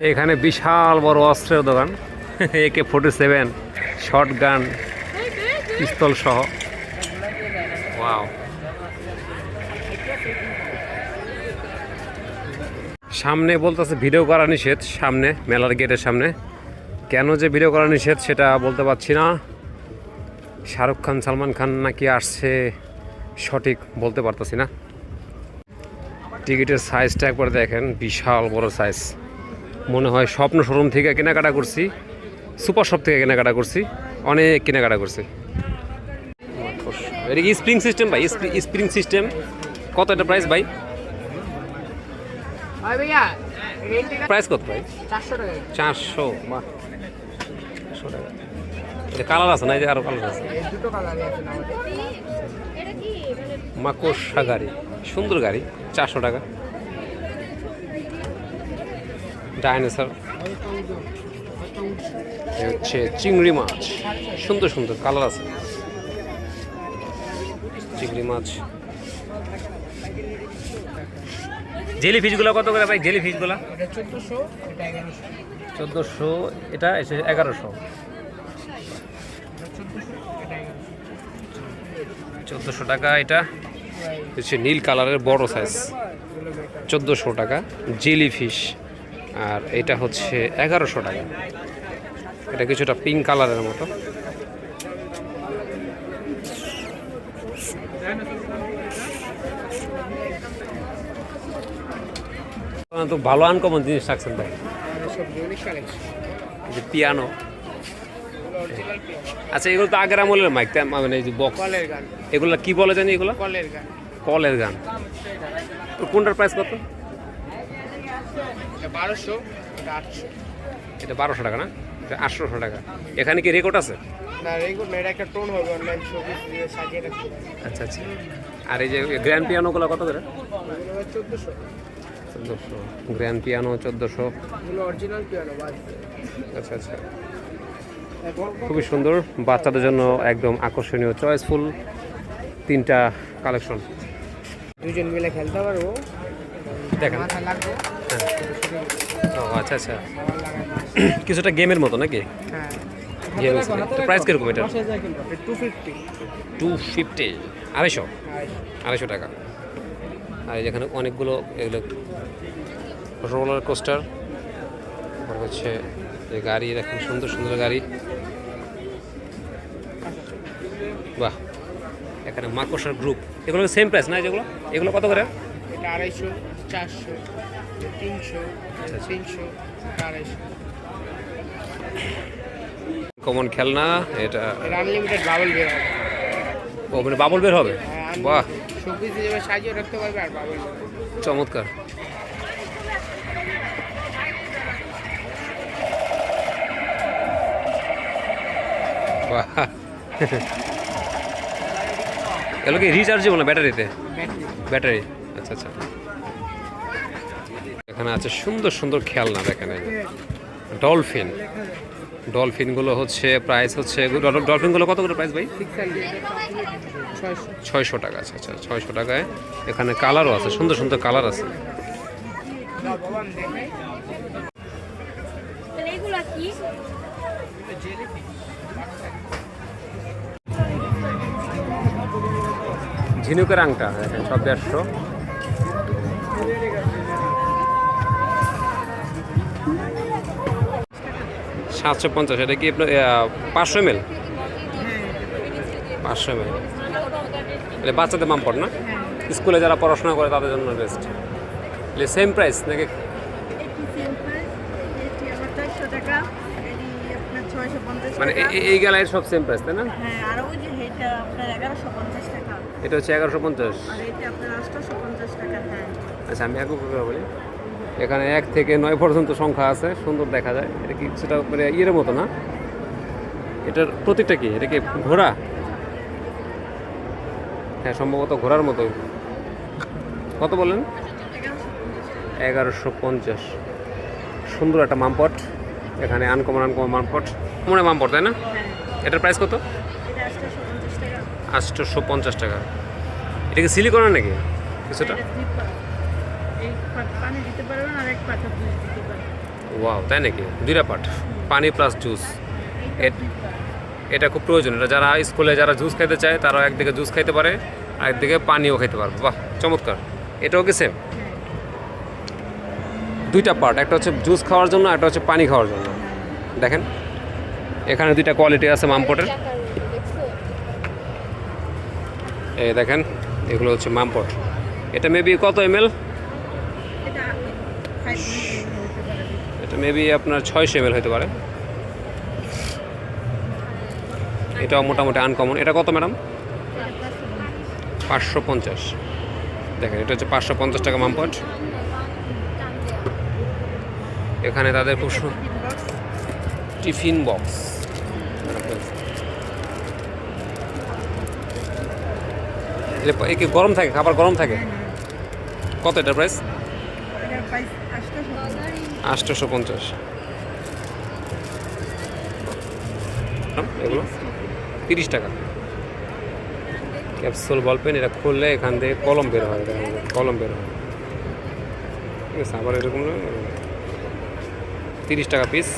এখানে বিশাল বড় অস্ত্রের দোকান একে ফোর্টি সেভেন শর্ট গান পিস্তল সহ। ওয়াও সামনে বলতেছে ভিডিও করা নিষেধ, সামনে, মেলার গেটের সামনে। কেন যে ভিডিও করা নিষেধ সেটা বলতে পারছি না। শাহরুখ খান, সালমান খান নাকি আসছে, সঠিক বলতে পারতেছি না। টিকিটের সাইজটা একবার দেখেন, বিশাল বড় সাইজ মনে হয় স্বপ্ন শোরুম থেকে কেনাকাটা করছি সুপার শপ থেকে কেনাকাটা করছি অনেক কেনাকাটা করছি। এটা কি স্প্রিং সিস্টেম ভাই? স্প্রিং সিস্টেম কত এটা প্রাইস ভাই? প্রাইস কত ভাই? চারশো টাকা। চারশো টাকা। এটা কালার আছে না? এই যে আরও কালার আছে। মাকড়সা গাড়ি। সুন্দর গাড়ি। চারশো টাকা। ডাইনোসর। হচ্ছে চিংড়ি মাছ। সুন্দর সুন্দর কালার আছে। চিংড়ি মাছ। জেলি ফিশগুলো কত করে ভাই? জেলি ফিশগুলো? চোদ্দোশো এটা এগারোশো। চোদ্দোশো টাকা এটা। হচ্ছে নীল কালারের বড় সাইজ চোদ্দোশো টাকা। Jelly fish. আর এটা হচ্ছে এগারোশো টাকা। এটা কিছুটা পিঙ্ক কালারের মতো। তো ভালো আনকমন জিনিস রাখছেন ভাই। যে পিয়ানো আচ্ছা এগুলো তো আগের আমলের মাইক মানে এই যে বক্স এগুলো কি বলে জানি এগুলো? কলের গান। কলের গান। তো কোনটার প্রাইস কত? বারোশো এটা আটশো। এটা বারোশো টাকা না? এটা আটশোশো টাকা। এখানে কি রেকর্ড আছে? না এটা একটা টোন হবে অনলাইন ছবি সাজিয়ে রাখতে। আচ্ছা আচ্ছা। আর এই যে গ্র্যান্ড পিয়ানোগুলো কত করে? চোদ্দোশো। চোদ্দোশো। গ্র্যান্ড পিয়ানো চোদ্দোশো। অরিজিনাল পিয়ানো আচ্ছা আচ্ছা। খুবই সুন্দর। বাচ্চাদের জন্য একদম আকর্ষণীয় চয়েসফুল তিনটা কালেকশন দুজন মিলে খেলতে পারব। দেখেন। লাগবে। ও আচ্ছা আচ্ছা। কিছুটা গেমের মতো নাকি? হ্যাঁ। গেম প্রাইস কীরকম এটা টু ফিফটি টু ফিফটি আড়াইশো? আড়াইশো। টাকা। আর এই যেখানে অনেকগুলো এগুলো রোলার কোস্টার হচ্ছে এই গাড়ি দেখেন সুন্দর সুন্দর গাড়ি। বাহ! এখানে মাকড়সার গ্রুপ এগুলো সেম প্রাইস না যেগুলো? এগুলো কত করে? এটা আড়াইশো চারশো। তিনশো তিনশো আড়াইশো। কমন খেলনা এটা আনলিমিটেড বাবল বের হবে। ও মানে বাবল বের হবে? হ্যাঁ, বাহ। শোপিস হিসেবে সাজিয়ে রাখতে পারবে আর বাবল চমৎকার। বাহ। এগুলো কি রিচার্জেবল না ব্যাটারিতে ব্যাটারি ব্যাটারি আচ্ছা আচ্ছা। এখানে আছে সুন্দর সুন্দর খেলনা দেখেন। ডলফিন। ডলফিনগুলো হচ্ছে প্রাইস হচ্ছে ডল- ডলফিনগুলো কত করে প্রাইস ভাই? ছয়শো টাকা আচ্ছা আচ্ছা ছয়শো টাকায়। এখানে কালারও আছে, সুন্দর সুন্দর কালার আছে। ঝিনুকের আংটা সব দেড়শো। সাতশো পঞ্চাশ এটা কি আপনার পাঁচশো এম এল পাঁচশো এম এল এটা বাচ্চাদের মামপট না? স্কুলে যারা পড়াশোনা করে তাদের জন্য বেস্ট সেম প্রাইস নাকি? মানে এই গেলায় সব সেম প্রাইস তাই না? এটা হচ্ছে এগারোশো পঞ্চাশ। হ্যাঁ। আচ্ছা আমি একটু বলি। এখানে এক থেকে নয় পর্যন্ত সংখ্যা আছে সুন্দর দেখা যায়। এটা কি সেটা মানে ইয়ের মতো না? এটার প্রতীকটা কি? এটা কি ঘোড়া? হ্যাঁ সম্ভবত ঘোড়ার মতোই। কত বলেন? এগারোশো পঞ্চাশ। সুন্দর একটা মামপট। এখানে আনকমন আনকমন মামপট। মনে মামপট তাই না? হ্যাঁ। এটার প্রাইস কত? আটশোশো পঞ্চাশ টাকা। এটা কি সিলিকনের নাকি? কিছুটা? পাট পানি দিতে পারবেন আর এক পাটা পুষ দিতে পারবেন। ও ওয়াও তাই নাকি? দুইটা পার্ট পানি প্লাস জুস। এটা খুব প্রয়োজন। এটা যারা স্কুলে যারা জুস খাইতে চায় তারা একদিকে জুস খাইতে পারে আর একদিকে পানিও খাইতে পারবে। বাহ চমৎকার। এটাও কি সেম দুইটা পার্ট একটা হচ্ছে জুস খাওয়ার জন্য একটা হচ্ছে পানি খাওয়ার জন্য। দেখেন এখানে দুইটা কোয়ালিটি আছে মামপটের। এই দেখেন এগুলো হচ্ছে মামপট। এটা মেবি কত এম এল এটা ফাইভ হতে পারে এটা মেবি আপনার ছয়শো এম হতে পারে। এটাও মোটামুটি আনকমন এটা কত ম্যাডাম পাঁচশো পঞ্চাশ। দেখেন, এটা হচ্ছে পাঁচশো পঞ্চাশ টাকা মামপট। এখানে তাদের খুব টিফিন বক্স। এ কি গরম থাকে? খাবার গরম থাকে? কত এটা প্রাইস আটশোশো পঞ্চাশ এগুলো? তিরিশ টাকা। ক্যাপসুল বল পেন, এটা খুললে এখান থেকে কলম বের হয় কলম বের হয়। ঠিক আছে, আবার এরকম তিরিশ টাকা পিস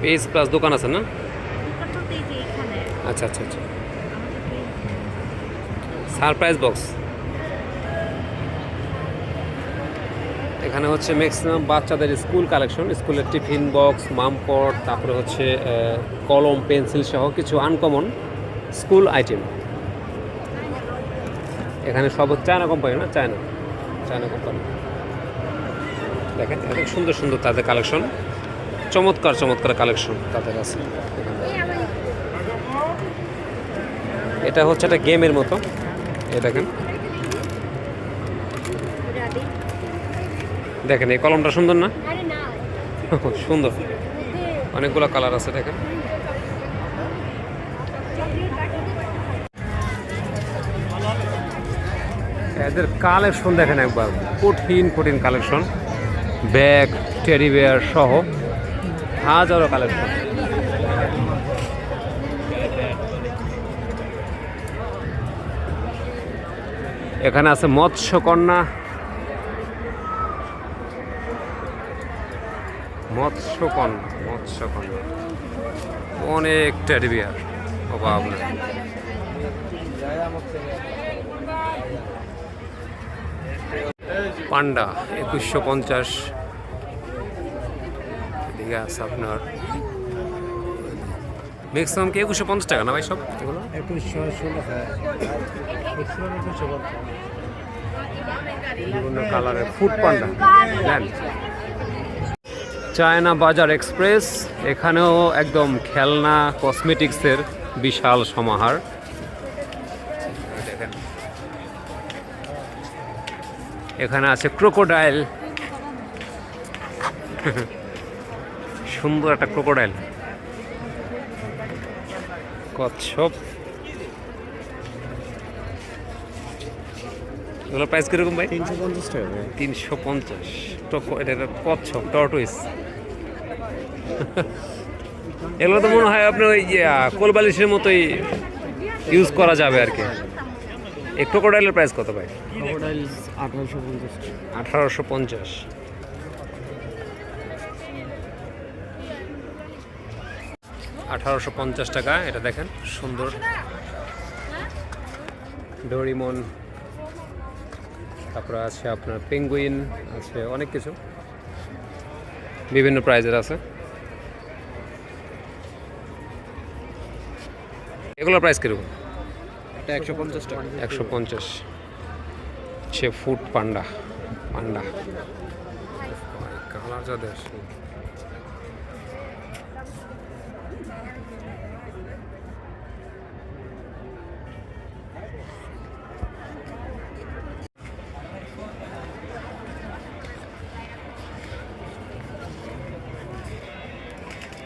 পিস প্লাস দোকান আছে না? আচ্ছা আচ্ছা আচ্ছা। সারপ্রাইজ বক্স এখানে হচ্ছে ম্যাক্সিমাম বাচ্চাদের স্কুল কালেকশন স্কুলের টিফিন বক্স মামপট তারপরে হচ্ছে কলম পেন্সিল সহ কিছু আনকমন স্কুল আইটেম এখানে সব চায়না কোম্পানি না? চায়না চায়না কোম্পানি দেখেন এত সুন্দর সুন্দর তাদের কালেকশন চমৎকার চমৎকার কালেকশন তাদের আছে। এটা হচ্ছে একটা গেমের মতো। এই দেখেন। দেখেন এই কলমটা সুন্দর না? সুন্দর। অনেকগুলো কালার আছে দেখেন। এদের কালেকশন দেখেন একবার। কঠিন কঠিন কালেকশন। ব্যাগ টেডি বেয়ার সহ হাজারো কালেকশন। এখানে আছে মৎস্যকন্যা মৎস্যকন্যা মৎস্যকন্যা। অনেক টেডিবিয়ার অভাব নেই। পান্ডা একুশশো পঞ্চাশ। এদিকে আছে আপনার। ম্যাক্সিমাম কি একুশশো পঞ্চাশ টাকা না ভাই সব? এগুলো? একুশশো ষোলো হ্যাঁ। বিভিন্ন কালারের ফুড পান্ডা। দেন। চায়না বাজার এক্সপ্রেস এখানেও একদম খেলনা কসমেটিক্সের বিশাল সমাহার। এখানে আছে ক্রোকোডাইল। সুন্দর একটা ক্রোকোডাইল। কচ্ছপ। এগুলো প্রাইস কীরকম ভাই? তিনশো পঞ্চাশ টাকা তিনশো পঞ্চাশ। এটা একটা কচ্ছপ টর্টুইস। এগুলো তো মনে হয় আপনার ওই কোলবালিশের মতোই ইউজ করা যাবে আর কি। এই ক্রোকোডাইলের প্রাইস কত ভাই? আঠারোশো পঞ্চাশ। আঠারোশো পঞ্চাশ টাকা, এটা দেখেন, সুন্দর। ডোরিমন। তারপরে আছে আপনার পেঙ্গুইন আছে অনেক কিছু। বিভিন্ন প্রাইজের আছে। এগুলোর প্রাইস কীরকম? এটা একশো পঞ্চাশ টাকা। একশো পঞ্চাশ। সে ফুট পান্ডা পান্ডা কালার যা দেশ।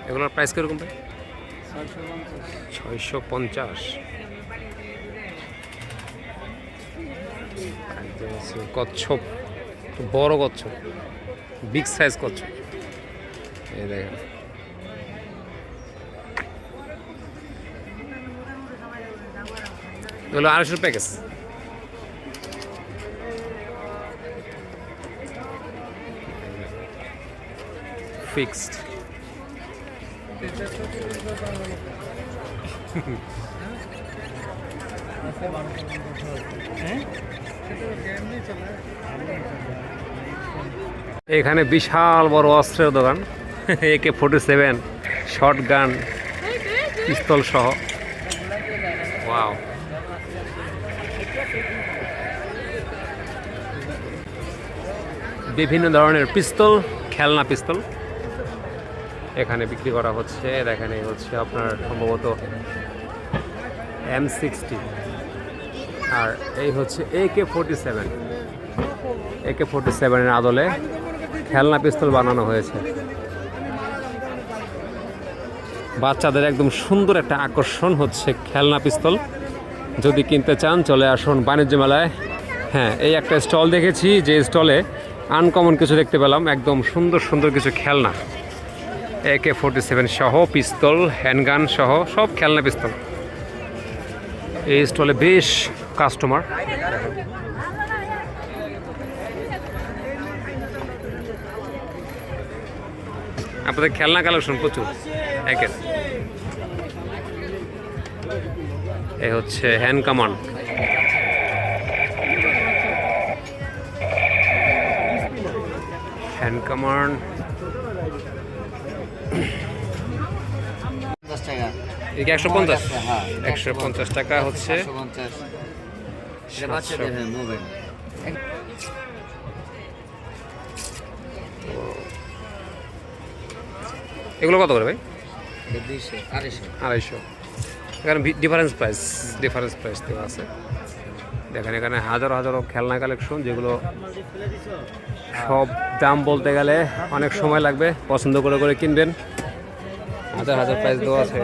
এগুলোর প্রাইস কীরকম ভাই? ছয়শো পঞ্চাশ। কচ্ছপ বড় কচ্ছপ বিগ সাইজ কচ্ছপ। এই দেখেন। হলো আড়াইশো প্যাকেজ ফিক্সড এখানে বিশাল বড় অস্ত্রের দোকান একে ফোর্টি সেভেন শর্ট গান পিস্তল সহ। ওয়াও বিভিন্ন ধরনের পিস্তল খেলনা পিস্তল এখানে বিক্রি করা হচ্ছে। দেখেন, এই হচ্ছে আপনার সম্ভবত এম সিক্সটি আর এই হচ্ছে A K forty seven A K forty সেভেনের আদলে খেলনা পিস্তল বানানো হয়েছে। বাচ্চাদের একদম সুন্দর একটা আকর্ষণ হচ্ছে খেলনা পিস্তল। যদি কিনতে চান, চলে আসুন বাণিজ্য মেলায়। হ্যাঁ এই একটা স্টল দেখেছি, যে স্টলে আনকমন কিছু দেখতে পেলাম। একদম সুন্দর সুন্দর কিছু খেলনা। একে ফোর্টি সেভেন সহ, পিস্তল হ্যান্ডগান সহ, সব খেলনা পিস্তল। এই স্টলে বেশ কাস্টমার আপনাদের খেলনা কালেকশন প্রচুর, একের। এ হচ্ছে হ্যান্ড কামান হ্যান্ড কামান একশো পঞ্চাশ? হ্যাঁ একশো পঞ্চাশ টাকা হচ্ছে। এগুলো কত করে ভাই? আড়াইশো। এখানে ডিফারেন্স প্রাইস ডিফারেন্স প্রাইস দেওয়া আছে। দেখেন, এখানে হাজারো হাজারো খেলনা কালেকশন যেগুলো সব দাম বলতে গেলে অনেক সময় লাগবে, পছন্দ করে করে কিনবেন। হাজার হাজার প্রাইস দেওয়া আছে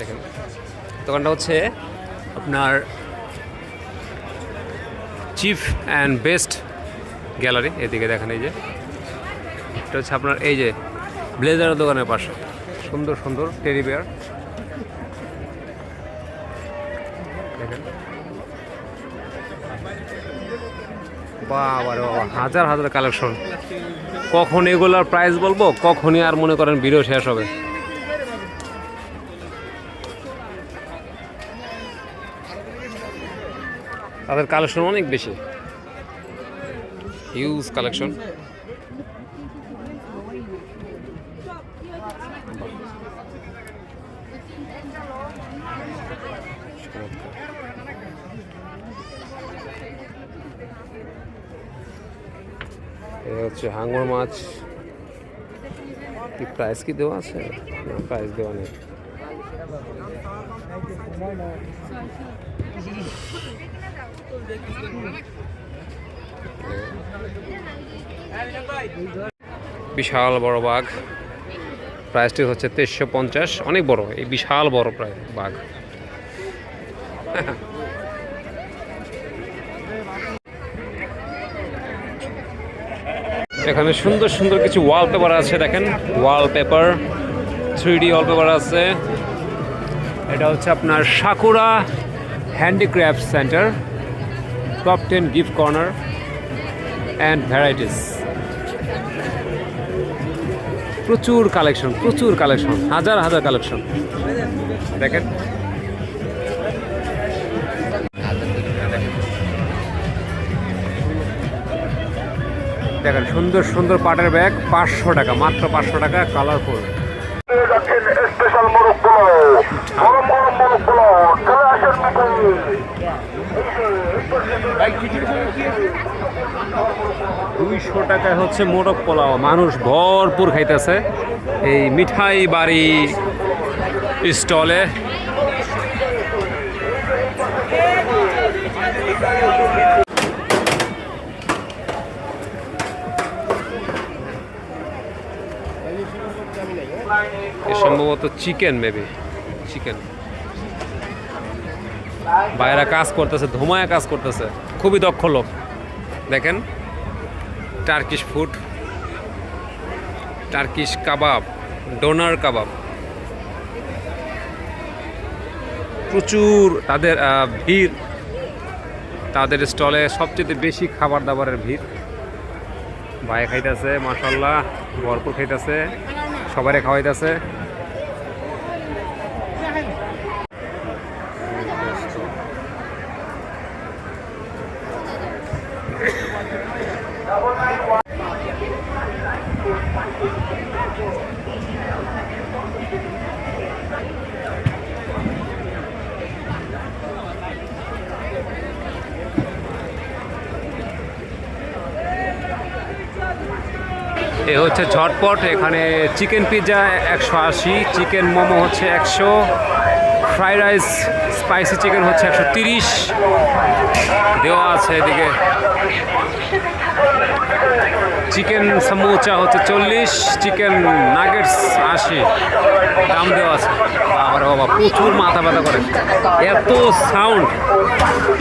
দেখেন। দোকানটা হচ্ছে আপনার চিফ অ্যান্ড বেস্ট গ্যালারি, এদিকে দেখেন এই যে। এটা হচ্ছে আপনার এই যে ব্লেজারের দোকানের পাশে, সুন্দর সুন্দর টেরি বেয়ার। দেখেন। বাবা, হাজার হাজার কালেকশন কখন এগুলার প্রাইস বলব, কখনই আর মনে করেন ভিডিও শেষ হবে। তাদের কালেকশন অনেক বেশি। হিউজ কালেকশন এই হচ্ছে হাঙর মাছ। কি প্রাইস কি দেওয়া আছে? না প্রাইস দেওয়া নেই। বিশাল বড় বাঘ। প্রাইসটি হচ্ছে তেইশশো পঞ্চাশ। অনেক বড়, এই বিশাল বড় প্রায় বাঘ। এখানে সুন্দর সুন্দর কিছু ওয়ালপেপার আছে, দেখেন। ওয়ালপেপার থ্রি ডি ওয়ালপেপার আছে। এটা হচ্ছে আপনার Sakura handicraft centre top ten gift corner and varieties প্রচুর কালেকশন প্রচুর কালেকশন হাজার হাজার কালেকশন দেখেন। দেখেন সুন্দর সুন্দর পাটের ব্যাগ পাঁচশো টাকা মাত্র পাঁচশো টাকা কালারফুল স্পেশাল গরম দুইশো টাকায় হচ্ছে মোরগ পোলাও। মানুষ ভরপুর খাইতেছে। এই মিঠাই বাড়ি স্টলে এ সম্ভবত চিকেন মেবি চিকেন। বাইরা কাজ করতেছে, ধুমায় কাজ করতেছে। খুবই দক্ষ লোক। দেখেন Turkish food Turkish kebab doner kebab প্রচুর তাদের ভিড়। তাদের স্টলে সবচেয়ে বেশি খাবার দাবারের ভিড়। ভাই খাইতেছে মাসাল্লাহ ভরপুর খাইতেছে সবাই খাওয়াইতেছে। এ হচ্ছে ঝটপট, এখানে চিকেন পিৎজা একশো আশি, চিকেন মোমো হচ্ছে একশো, ফ্রাইড রাইস, স্পাইসি চিকেন হচ্ছে একশো তিরিশ। দেওয়া আছে এদিকে। চিকেন সমুচা হচ্ছে চল্লিশ, চিকেন নাগেটস আশি। দাম দেওয়া আছে। আবার বাবা, প্রচুর মাথা ব্যথা করে। এত সাউন্ড।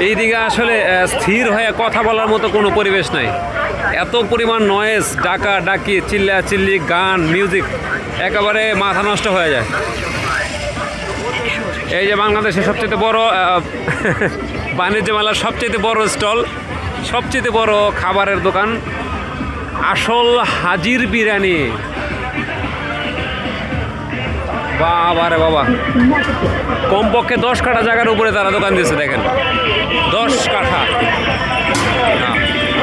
এইদিকে আসলে স্থির হয়ে কথা বলার মতো কোনো পরিবেশ নাই। এত পরিমাণ নয়েজ ডাকা, ডাকি, চিল্লা, চিল্লি, গান মিউজিক একেবারে মাথা নষ্ট হয়ে যায়। এই যে বাংলাদেশের সবচেয়ে বড় বাণিজ্য মেলার সবচেয়ে বড় স্টল, সবচেয়ে বড় খাবারের দোকান, আসল হাজির বিরিয়ানি। বাবা রে বাবা। কমপক্ষে দশ কাঠা জায়গার উপরে তারা দোকান দিয়েছে, দেখেন। দশ কাঠা।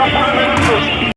よろしくお願いします。